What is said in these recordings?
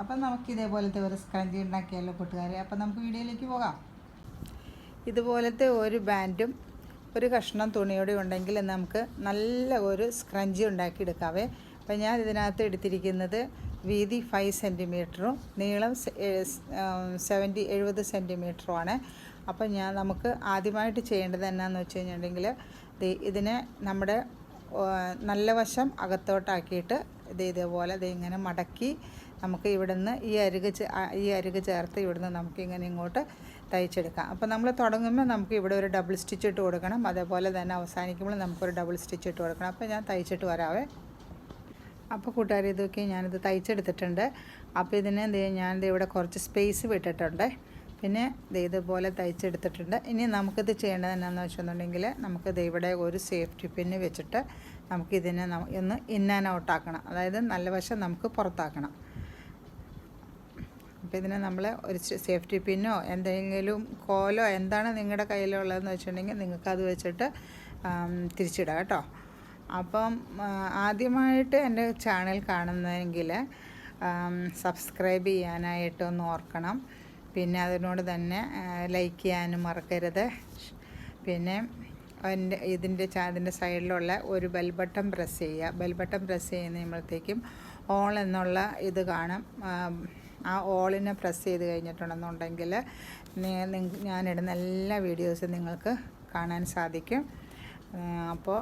അപ്പം നമുക്ക് ഇതേപോലത്തെ ഒരു സ്ക്രഞ്ചി ഉണ്ടാക്കിയാലോ കൂട്ടുകാരെ? അപ്പം നമുക്ക് വീഡിയോയിലേക്ക് പോകാം. ഇതുപോലത്തെ ഒരു ബാൻഡും ഒരു കഷ്ണം തുണിയോടെ ഉണ്ടെങ്കിൽ നമുക്ക് നല്ല ഒരു സ്ക്രഞ്ചി ഉണ്ടാക്കിയെടുക്കാവേ. അപ്പം ഞാൻ ഇതിനകത്ത് എടുത്തിരിക്കുന്നത് വീതി ഫൈവ് സെന്റിമീറ്ററും നീളം സെവന്റി എഴുപത് സെന്റിമീറ്ററുമാണ്. അപ്പം ഞാൻ നമുക്ക് ആദ്യമായിട്ട് ചെയ്യേണ്ടത് എന്നാന്ന് വെച്ച് കഴിഞ്ഞിട്ടുണ്ടെങ്കിൽ ഇതിനെ നമ്മുടെ നല്ല വശം അകത്തോട്ടാക്കിയിട്ട് ഇത് ഇതേപോലെ ഇത് ഇങ്ങനെ മടക്കി നമുക്ക് ഇവിടുന്ന് ഈ അരുക് ഈ അരുക് ചേർത്ത് ഇവിടുന്ന് നമുക്ക് ഇങ്ങനെ ഇങ്ങോട്ട് തയ്ച്ചെടുക്കാം. അപ്പോൾ നമ്മൾ തുടങ്ങുമ്പോൾ നമുക്ക് ഇവിടെ ഒരു ഡബിൾ സ്റ്റിച്ച് ഇട്ട് കൊടുക്കണം. അതേപോലെ തന്നെ അവസാനിക്കുമ്പോൾ നമുക്കൊരു ഡബിൾ സ്റ്റിച്ച് ഇട്ട് കൊടുക്കണം. അപ്പോൾ ഞാൻ തയ്ച്ചിട്ട് വരാവേ. അപ്പോൾ കൂട്ടുകാർ ഇതൊക്കെ ഞാനിത് തയ്ച്ചെടുത്തിട്ടുണ്ട്. അപ്പോൾ ഇതിന് ദേ ഞാൻ ദേ ഇവിടെ കുറച്ച് സ്പേസ് വിട്ടിട്ടുണ്ട്. പിന്നെ ഇതുപോലെ തയ്ച്ചെടുത്തിട്ടുണ്ട്. ഇനി നമുക്കിത് ചെയ്യേണ്ടത് എന്നാന്ന് നമുക്ക് ദേ ഇവിടെ ഒരു സേഫ്റ്റി പിന്ന് വെച്ചിട്ട് നമുക്കിതിനെ ഒന്ന് ഇൻ ആൻഡ് ഔട്ട് ആക്കണം. അതായത് നല്ല വശം നമുക്ക് പുറത്താക്കണം. അപ്പോൾ ഇതിനെ നമ്മൾ ഒരു സേഫ്റ്റി പിന്നോ എന്തെങ്കിലും കോലോ എന്താണ് നിങ്ങളുടെ കയ്യിലുള്ളതെന്ന് വെച്ചിട്ടുണ്ടെങ്കിൽ നിങ്ങൾക്കത് വെച്ചിട്ട് തിരിച്ചിടാം കേട്ടോ. അപ്പം ആദ്യമായിട്ട് എന്റെ ചാനൽ കാണുന്നതെങ്കിൽ സബ്സ്ക്രൈബ് ചെയ്യാനായിട്ടൊന്ന് ഓർക്കണം. പിന്നെ അതിനോട് തന്നെ ലൈക്ക് ചെയ്യാനും മറക്കരുത്. പിന്നെ എന്റെ ഇതിന്റെ ചാതിന്റെ സൈഡിലുള്ള ഒരു ബെൽ ബട്ടൺ പ്രസ് ചെയ്യുക. ബെൽ ബട്ടൺ പ്രസ് ചെയ്യുമ്പോഴത്തേക്കും ഓൾ എന്നുള്ള ഇത് കാണും. ആ, ഓളിനെ പ്രസ് ചെയ്ത് കഴിഞ്ഞിട്ടുണ്ടെന്നുണ്ടെങ്കിൽ ഞാനിടുന്ന എല്ലാ വീഡിയോസും നിങ്ങൾക്ക് കാണാൻ സാധിക്കും. അപ്പോൾ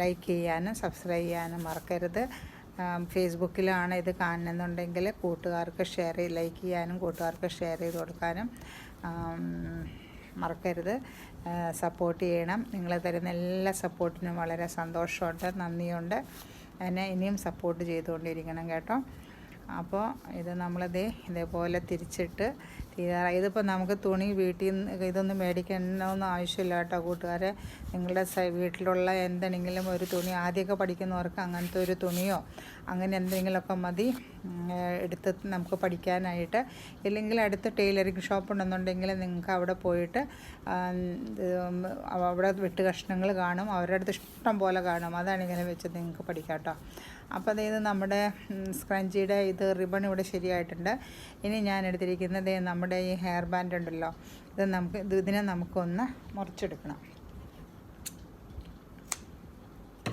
ലൈക്ക് ചെയ്യാനും സബ്സ്ക്രൈബ് ചെയ്യാനും മറക്കരുത്. ഫേസ്ബുക്കിലാണ് ഇത് കാണുന്നുണ്ടെങ്കിൽ കൂട്ടുകാർക്ക് ഷെയർ ചെയ്ത് ലൈക്ക് ചെയ്യാനും കൂട്ടുകാർക്ക് ഷെയർ ചെയ്ത് കൊടുക്കാനും മറക്കരുത്. സപ്പോർട്ട് ചെയ്യണം. നിങ്ങൾ തരുന്ന എല്ലാ സപ്പോർട്ടിനും വളരെ സന്തോഷമുണ്ട് നന്ദിയുണ്ട്. എന്നെ ഇനിയും സപ്പോർട്ട് ചെയ്തുകൊണ്ടിരിക്കണം കേട്ടോ. അപ്പോൾ ഇത് നമ്മളിത് ഇതേപോലെ തിരിച്ചിട്ട് തീരാറായി. ഇതിപ്പോൾ നമുക്ക് തുണി വീട്ടിൽ നിന്ന് ഇതൊന്നും മേടിക്കണമെന്നൊന്നും ആവശ്യമില്ല കേട്ടോ കൂട്ടുകാരെ. നിങ്ങളുടെ വീട്ടിലുള്ള എന്തെങ്കിലും ഒരു തുണി ആദ്യമൊക്കെ പഠിക്കുന്നവർക്ക് അങ്ങനത്തെ ഒരു തുണിയോ അങ്ങനെ എന്തെങ്കിലുമൊക്കെ മതി എടുത്ത് നമുക്ക് പഠിക്കാനായിട്ട്. ഇല്ലെങ്കിൽ അടുത്ത് ടൈലറിങ് ഷോപ്പ് ഉണ്ടെന്നുണ്ടെങ്കിൽ നിങ്ങൾക്ക് അവിടെ പോയിട്ട് അവിടെ വെട്ട് കഷ്ണങ്ങൾ കാണും. അവരുടെ അടുത്ത് ഇഷ്ടം പോലെ കാണും. അതാണ് ഇങ്ങനെ വെച്ച് നിങ്ങൾക്ക് പഠിക്കാം കേട്ടോ അപ്പോൾ അതായത് നമ്മുടെ സ്ക്രഞ്ചിയുടെ ഇത് റിബൺ ഇവിടെ ശരിയായിട്ടുണ്ട്. ഇനി ഞാൻ എടുത്തിരിക്കുന്നത് നമ്മുടെ ഈ ഹെയർ ബാൻഡ് ഉണ്ടല്ലോ. ഇത് നമുക്ക് ഇത് ഇതിനെ നമുക്കൊന്ന് മുറിച്ചെടുക്കണം.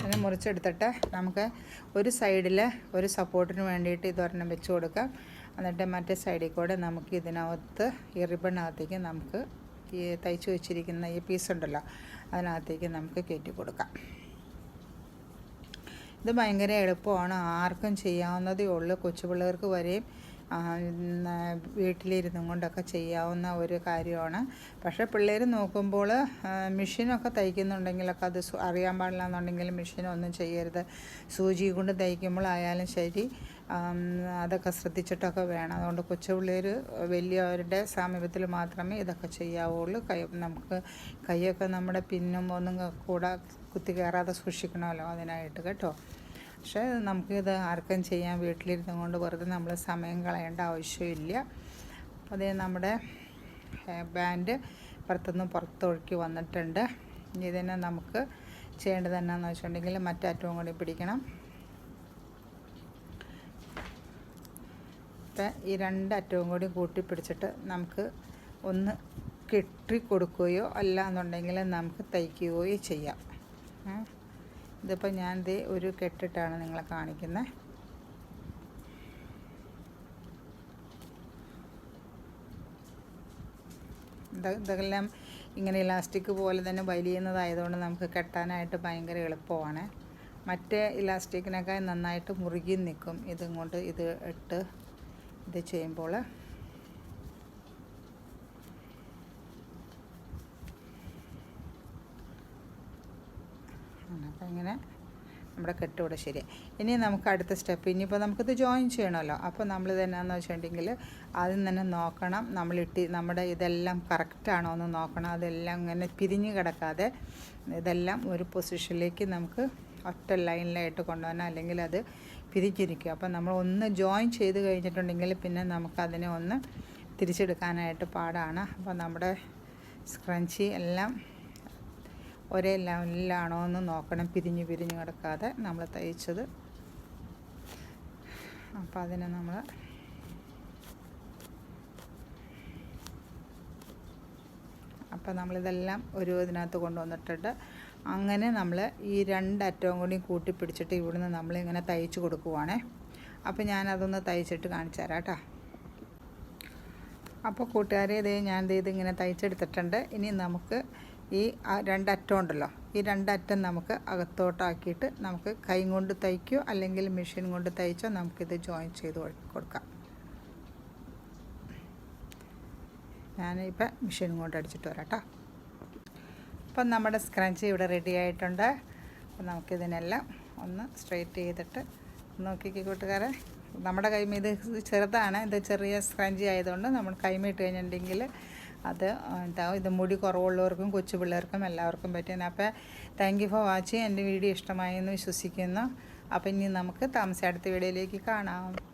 അങ്ങനെ മുറിച്ചെടുത്തിട്ട് നമുക്ക് ഒരു സൈഡിൽ ഒരു സപ്പോർട്ടിന് വേണ്ടിയിട്ട് ഇതൊരെണ്ണം വെച്ച് കൊടുക്കാം. എന്നിട്ട് മറ്റേ സൈഡിൽ കൂടെ നമുക്ക് ഇതിനകത്ത് ഈ റിബണിനകത്തേക്ക് നമുക്ക് ഈ തയ്ച്ച് വെച്ചിരിക്കുന്ന ഈ പീസ് ഉണ്ടല്ലോ അതിനകത്തേക്ക് നമുക്ക് കയറ്റി കൊടുക്കാം. ഇത് ഭയങ്കര എളുപ്പമാണ്. ആർക്കും ചെയ്യാവുന്നതേ ഉള്ളൂ. കൊച്ചുപിള്ളേർക്ക് വരെയും ആ, ഉം, ആ, വീട്ടിലിരുന്നും കൊണ്ടൊക്കെ ചെയ്യാവുന്ന ഒരു കാര്യമാണ്. പക്ഷേ പിള്ളേർ നോക്കുമ്പോൾ മെഷീനൊക്കെ തയ്ക്കുന്നുണ്ടെങ്കിലൊക്കെ അത് അറിയാൻ പാടില്ല എന്നുണ്ടെങ്കിൽ മെഷീനൊന്നും ചെയ്യരുത്. സൂചി കൊണ്ട് തയ്ക്കുമ്പോഴായാലും ശരി. അതൊക്കെ ശ്രദ്ധിച്ചിട്ടൊക്കെ വേണം. അതുകൊണ്ട് കൊച്ചു പിള്ളേർ വലിയവരുടെ സമീപത്തിൽ മാത്രമേ ഇതൊക്കെ ചെയ്യാവുള്ളൂ. കൈ നമുക്ക് കൈയൊക്കെ നമ്മുടെ പിന്നും ഒന്നും കൂടെ കുത്തി കയറാതെ സൂക്ഷിക്കണമല്ലോ അതിനായിട്ട് കേട്ടോ. പക്ഷേ നമുക്കിത് ആർക്കും ചെയ്യാൻ വീട്ടിലിരുന്നു കൊണ്ട് വെറുതെ നമ്മൾ സമയം കളയേണ്ട ആവശ്യമില്ല. അപ്പോൾ അതേ നമ്മുടെ ബാൻഡ് പുറത്തുനിന്ന് പുറത്തൊഴുക്കി വന്നിട്ടുണ്ട്. ഇതിനെ നമുക്ക് ചെയ്യേണ്ടത് എന്നാന്ന് വെച്ചിട്ടുണ്ടെങ്കിൽ മറ്റാറ്റവും കൂടി പിടിക്കണം. ഇപ്പം ഈ രണ്ട് അറ്റവും കൂടി കൂട്ടി പിടിച്ചിട്ട് നമുക്ക് ഒന്ന് കെട്ടി കൊടുക്കുകയോ അല്ല എന്നുണ്ടെങ്കിൽ നമുക്ക് തയ്ക്കുകയോ ചെയ്യാം? ഇതിപ്പോൾ ഞാൻ ഇത് ഒരു കെട്ടിട്ടാണ് നിങ്ങളെ കാണിക്കുന്നത് ഇത് ഇതെല്ലാം ഇങ്ങനെ ഇലാസ്റ്റിക് പോലെ തന്നെ വലിയുന്നതായതുകൊണ്ട് നമുക്ക് കെട്ടാനായിട്ട് ഭയങ്കര എളുപ്പമാണ്. മറ്റേ ഇലാസ്റ്റിക്കിനേക്കാൾ നന്നായിട്ട് മുറുകി നിൽക്കും. ഇതിങ്ങോട്ട് ഇത് ഇട്ട് ഇത് ചെയ്യുമ്പോൾ അപ്പം ഇങ്ങനെ നമ്മുടെ കെട്ട് ശരി ഇനി നമുക്ക് അടുത്ത സ്റ്റെപ്പ് ഇനിയിപ്പോൾ നമുക്കിത് ജോയിൻ ചെയ്യണമല്ലോ. അപ്പോൾ നമ്മൾ ഇതെന്നാന്ന് വെച്ചിട്ടുണ്ടെങ്കിൽ ആദ്യം തന്നെ നോക്കണം. നമ്മളിട്ട് നമ്മുടെ ഇതെല്ലാം കറക്റ്റാണോ എന്ന് നോക്കണം. അതെല്ലാം ഇങ്ങനെ പിരിഞ്ഞ് കിടക്കാതെ ഇതെല്ലാം ഒരു പൊസിഷനിലേക്ക് നമുക്ക് ഒറ്റ ലൈനിലായിട്ട് കൊണ്ടുവരണം അല്ലെങ്കിൽ അത് പിരിച്ചിരിക്കും അപ്പോൾ നമ്മൾ ഒന്ന് ജോയിൻ ചെയ്ത് കഴിഞ്ഞിട്ടുണ്ടെങ്കിൽ പിന്നെ നമുക്കതിനെ ഒന്ന് തിരിച്ചെടുക്കാനായിട്ട് പാടാണ്. അപ്പോൾ നമ്മുടെ സ്ക്രഞ്ചി എല്ലാം ഒരേ ലെവലിലാണോ എന്ന് നോക്കണം. പിരിഞ്ഞ് പിരിഞ്ഞ് കിടക്കാതെ നമ്മൾ തയ്ച്ചത്. അപ്പം അതിനെ നമ്മൾ അപ്പം നമ്മളിതെല്ലാം ഒരു ഇതിനകത്ത് കൊണ്ടുവന്നിട്ടുണ്ട്. അങ്ങനെ നമ്മൾ ഈ രണ്ടറ്റവും കൂടി കൂട്ടി പിടിച്ചിട്ട് ഇവിടുന്ന് നമ്മളിങ്ങനെ തയ്ച്ച് കൊടുക്കുവാണേ. അപ്പോൾ ഞാനതൊന്ന് തയ്ച്ചിട്ട് കാണിച്ചു തരാം കേട്ടോ. അപ്പോൾ കൂട്ടുകാരെ ഇത് ഞാൻ ഇത് ഇങ്ങനെ തയ്ച്ചെടുത്തിട്ടുണ്ട്. ഇനി നമുക്ക് ഈ രണ്ടറ്റം ഉണ്ടല്ലോ ഈ രണ്ടറ്റം നമുക്ക് അകത്തോട്ടാക്കിയിട്ട് നമുക്ക് കൈ കൊണ്ട് തയ്ക്കോ അല്ലെങ്കിൽ മെഷീൻ കൊണ്ട് തയ്ച്ചോ നമുക്കിത് ജോയിൻ ചെയ്ത് കൊടു- കൊടുക്കാം. ഞാനിപ്പോൾ മെഷീൻ കൊണ്ട് അടിച്ചിട്ട് വരാം കേട്ടോ അപ്പം നമ്മുടെ സ്ക്രഞ്ച് ഇവിടെ റെഡി ആയിട്ടുണ്ട്. അപ്പം നമുക്കിതിനെല്ലാം ഒന്ന് സ്ട്രെയിറ്റ് ചെയ്തിട്ട് നോക്കിക്കി കൂട്ടുകാരെ. നമ്മുടെ കൈമ ഇത് ചെറുതാണ് ഇത് ചെറിയ സ്ക്രഞ്ചി ആയതുകൊണ്ട് നമ്മൾ കൈമ ഇട്ട് കഴിഞ്ഞിട്ടുണ്ടെങ്കിൽ അത് എന്താ ഇത് മുടി കുറവുള്ളവർക്കും കൊച്ചു പിള്ളേർക്കും എല്ലാവർക്കും പറ്റുന്ന അപ്പോൾ താങ്ക് യു ഫോർ വാച്ചിങ് എന്റെ വീഡിയോ ഇഷ്ടമായി എന്ന് വിശ്വസിക്കുന്നു. അപ്പോൾ ഇനി നമുക്ക് താമസ അടുത്ത വീഡിയോയിലേക്ക് കാണാം.